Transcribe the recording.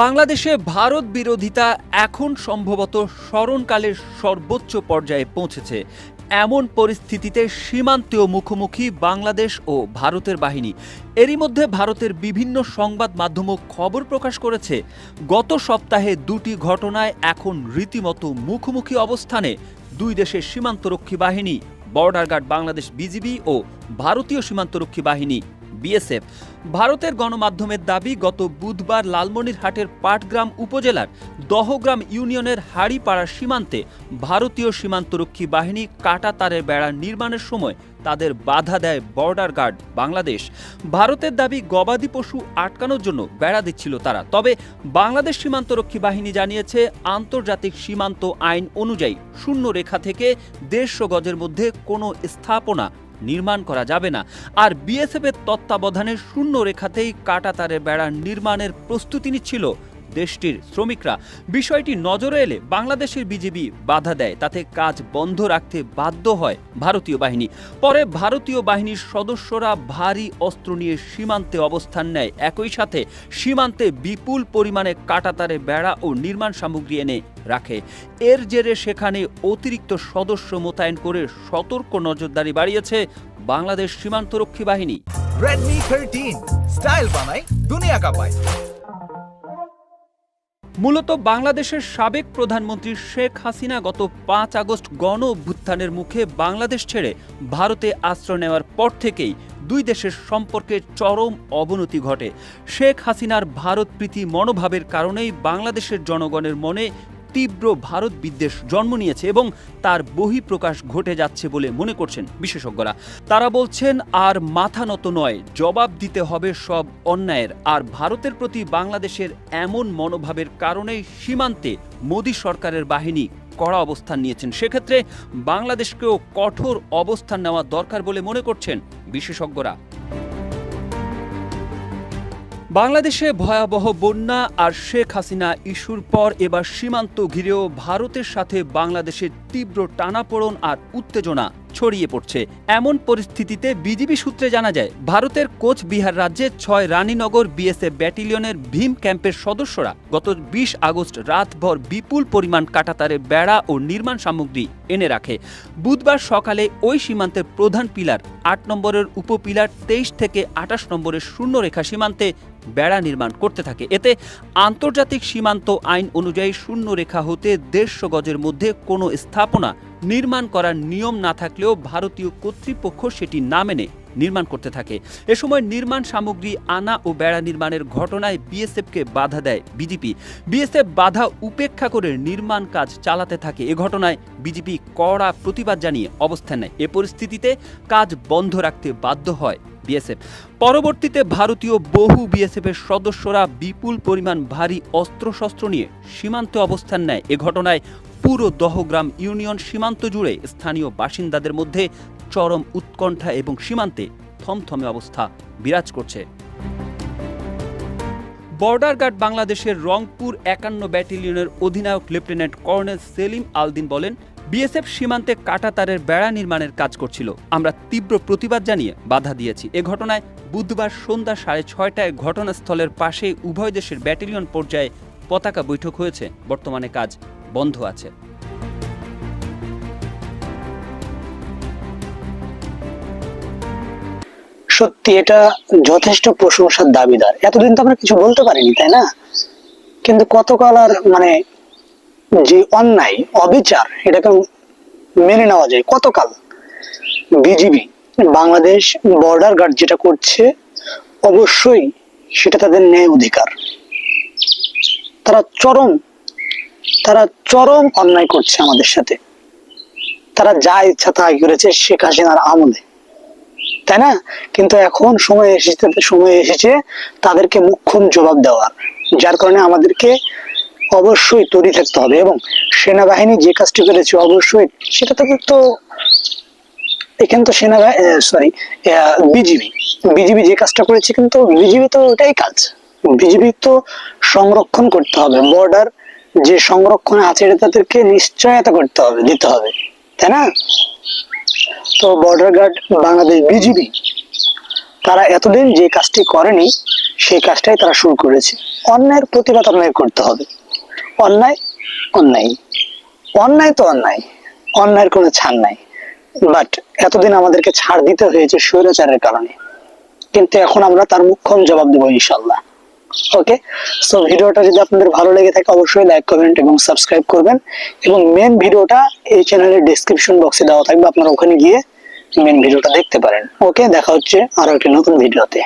বাংলাদেশে ভারত বিরোধিতা এখন সম্ভবত স্মরণকালের সর্বোচ্চ পর্যায়ে পৌঁছেছে। এমন পরিস্থিতিতে সীমান্তীয় মুখোমুখি বাংলাদেশ ও ভারতের বাহিনী। এরই মধ্যে ভারতের বিভিন্ন সংবাদ মাধ্যমও খবর প্রকাশ করেছে। গত সপ্তাহে দুটি ঘটনায় এখন রীতিমতো মুখোমুখি অবস্থানে দুই দেশের সীমান্তরক্ষী বাহিনী, বর্ডার গার্ড বাংলাদেশ বিজিবি ও ভারতীয় সীমান্তরক্ষী বাহিনী বিএসএফ। ভারতের গণমাধ্যমের দাবি, গত বুধবার লালমনিরহাটের পাটগ্রাম উপজেলার দহগ্রাম ইউনিয়নের হাড়িপাড়া সীমান্তে ভারতীয় সীমান্তরক্ষী বাহিনী কাটাতারের বেড়া নির্মাণের সময় তাদের বাধা দেয় বর্ডার গার্ড বাংলাদেশ। ভারতের দাবি, গবাদি পশু আটকানোর জন্য বেড়া দিচ্ছিল তারা। তবে বাংলাদেশ সীমান্তরক্ষী বাহিনী জানিয়েছে, আন্তর্জাতিক সীমান্ত আইন অনুযায়ী শূন্য রেখা থেকে দেড়শো গজের মধ্যে কোনো স্থাপনা নির্মাণ করা যাবে না। আর বিএসএফের তত্ত্বাবধানে শূন্য রেখাতেই কাটাতারে বেড়া নির্মাণের প্রস্তুতি নিচ্ছিল দেশটির শ্রমিকরা। বিষয়টি নজরে এলে বাংলাদেশের বিজিবি বাধা দেয়, তাতে কাজ বন্ধ রাখতে বাধ্য হয় ভারতীয় বাহিনী। পরে ভারতীয় বাহিনীর সদস্যরা ভারী অস্ত্র নিয়ে সীমান্তে অবস্থান নেয়। একই সাথে সীমান্তে বিপুল পরিমাণে কাটাতারে বেড়া ও নির্মাণ সামগ্রী এনে রাখে। এর জেরে সেখানে অতিরিক্ত সদস্য মোতায়েন করে সতর্ক নজরদারি বাড়িয়েছে বাংলাদেশ সীমান্তরক্ষী বাহিনী। Redmi 13 স্টাইল বানাই দুনিয়া মূলত বাংলাদেশের সাবেক প্রধানমন্ত্রী শেখ হাসিনা গত পাঁচ আগস্ট গণ অভ্যুত্থানের মুখে বাংলাদেশ ছেড়ে ভারতে আশ্রয় নেওয়ার পর থেকেই দুই দেশের সম্পর্কে চরম অবনতি ঘটে। শেখ হাসিনার ভারত প্রীতি মনোভাবের কারণেই বাংলাদেশের জনগণের মনে তীব্র ভারত বিদ্বেষ জন্ম নিয়েছে এবং তার বহিঃপ্রকাশ ঘটে যাচ্ছে বলে মনে করছেন বিশেষজ্ঞরা। তারা বলছেন, আর মাথা নত নয়, জবাব দিতে হবে সব অন্যায়ের। আর ভারতের প্রতি বাংলাদেশের এমন মনোভাবের কারণেই সীমান্তে মোদী সরকারের বাহিনী কড়া অবস্থান নিয়েছেন। সেক্ষেত্রে বাংলাদেশকেও কঠোর অবস্থান নেওয়া দরকার বলে মনে করছেন বিশেষজ্ঞরা। বাংলাদেশে ভয়াবহ বন্যা আর শেখ হাসিনা ইস্যুর পর এবার সীমান্ত ঘিরেও ভারতের সাথে বাংলাদেশের তীব্র টানাপোড়ন আর উত্তেজনা। ছড়িয়ে পড়ছে। এমন পরিস্থিতিতে বিজিবি সূত্রে জানা যায়, ভারতের কোচবিহার রাজ্যে ছয় রানীনগর বিএসএফ ব্যাটালিয়নের ভীম ক্যাম্পের সদস্যরা গত বিশ আগস্ট রাতভর বিপুল পরিমাণ কাটাতারে বেড়া ও নির্মাণ সামগ্রী এনে রাখে। বুধবার সকালে ওই সীমান্তের প্রধান পিলার, আট নম্বরের উপপিলার তেইশ থেকে আঠাশ নম্বরের শূন্যরেখা সীমান্তে বেড়া নির্মাণ করতে থাকে। এতে আন্তর্জাতিক সীমান্ত আইন অনুযায়ী শূন্য রেখা হতে দেড়শো গজের মধ্যে কোনো স্থাপনা নির্মাণ করার নিয়ম না থাকলেও ভারতীয় কর্তৃপক্ষ সেটি না মেনে নির্মাণ করতে থাকে। এ সময় নির্মাণ সামগ্রী আনা ও বেড়া নির্মাণের ঘটনায় বিএসএফকে বাধা দেয় বিজেপি। বিএসএফ বাধা উপেক্ষা করে নির্মাণ কাজ চালাতে থাকে। এ ঘটনায় বিজেপি কড়া প্রতিবাদ জানিয়ে অবস্থান নেয়। এ পরিস্থিতিতে কাজ বন্ধ রাখতে বাধ্য হয়। বিএসএফ। পরবর্তীতে ভারতীয় বহু বিএসএফের সদস্যরা বিপুল পরিমাণ ভারী অস্ত্রশস্ত্র নিয়ে সীমান্তে অবস্থান নেয়। এ ঘটনায় পুরো দহগ্রাম ইউনিয়ন সীমান্ত জুড়ে স্থানীয় বাসিন্দাদের মধ্যে চরম উৎকণ্ঠা এবং সীমান্তে থমথমে অবস্থা বিরাজ করছে। বর্ডার গার্ড বাংলাদেশের রংপুর একান্ন ব্যাটালিয়নের অধিনায়ক লেফটেন্যান্ট কর্নেল সেলিম আলদিন বলেন বিএসএফ সীমান্তে কাটাতারের বেড়া নির্মাণের কাজ করছিল। আমরা তীব্র প্রতিবাদ জানিয়ে বাধা দিয়েছি। এ ঘটনায় বুধবার সন্ধ্যা সাড়ে ছয়টায় ঘটনাস্থলের পাশে উভয় দেশের ব্যাটালিয়ন পর্যায়ে পতাকা বৈঠক হয়েছে। বর্তমানে কাজ বন্ধ আছে। সত্যি, এটা যথেষ্ট প্রশংসার দাবিদার। এতদিন তো আমরা কিছু বলতে পারিনি, তাই না? কিন্তু কতকাল আর মানে যে অন্যায়, অবিচার এটাকে মেনে নেওয়া যায়। কতকাল? বিজিবি, বাংলাদেশ বর্ডার গার্ড যেটা করছে, অবশ্যই সেটা তাদের ন্যায় অধিকার। তারা চরম তারা চরম অন্যায় করছে আমাদের সাথে। তারা যা ইচ্ছা তাই করেছে শেখ হাসিনার আমলে। তাই না? কিন্তু এখন সময় এসেছে সময় এসেছে তাদেরকে মুখ্যম জবাব দেওয়ার, যার কারণে আমাদেরকে অবশ্যই তৈরি থাকতে হবে এবং সেনাবাহিনী যে কাজটি করেছে অবশ্যই সেটা থেকে তো এখানে তো সেনাবাহিনী সরি বিজিবি। বিজিবি যে কাজটা করেছে কিন্তু বিজিবি তো ওটাই কাজ। বিজিবি তো সংরক্ষণ করতে হবে। বর্ডার যে সংরক্ষণ আছে এটা তাদেরকে নিশ্চয়তা করতে হবে, দিতে হবে। তাই না? তো বর্ডার গার্ড বাংলাদেশ বিজিবি, তারা এতদিন যে কাজটি করেনি, সেই কাজটাই তারা শুরু করেছে। অন্যায়ের প্রতিবাদ আপনাকে করতে হবে। অন্যায় অন্যায়। অন্যায় তো অন্যায়, অন্যায়ের কোনো ছাড় নাই। বাট এতদিন আমাদেরকে ছাড় দিতে হয়েছে স্বৈরাচারের কারণে। কিন্তু এখন আমরা তার মুখ্যম জবাব দেবো ইনশাল্লাহ ওকে সো ভিডিওটা যদি আপনাদের ভালো লেগে থাকে, অবশ্যই লাইক কমেন্ট এবং সাবস্ক্রাইব করবেন। এবং মেন ভিডিওটা এই চ্যানেলের ডেসক্রিপশন বক্সে দেওয়া থাকবে। আপনারা ওখানে গিয়ে মেন ভিডিওটা দেখতে পারেন। ওকে দেখা হচ্ছে আরও একটি নতুন ভিডিওতে।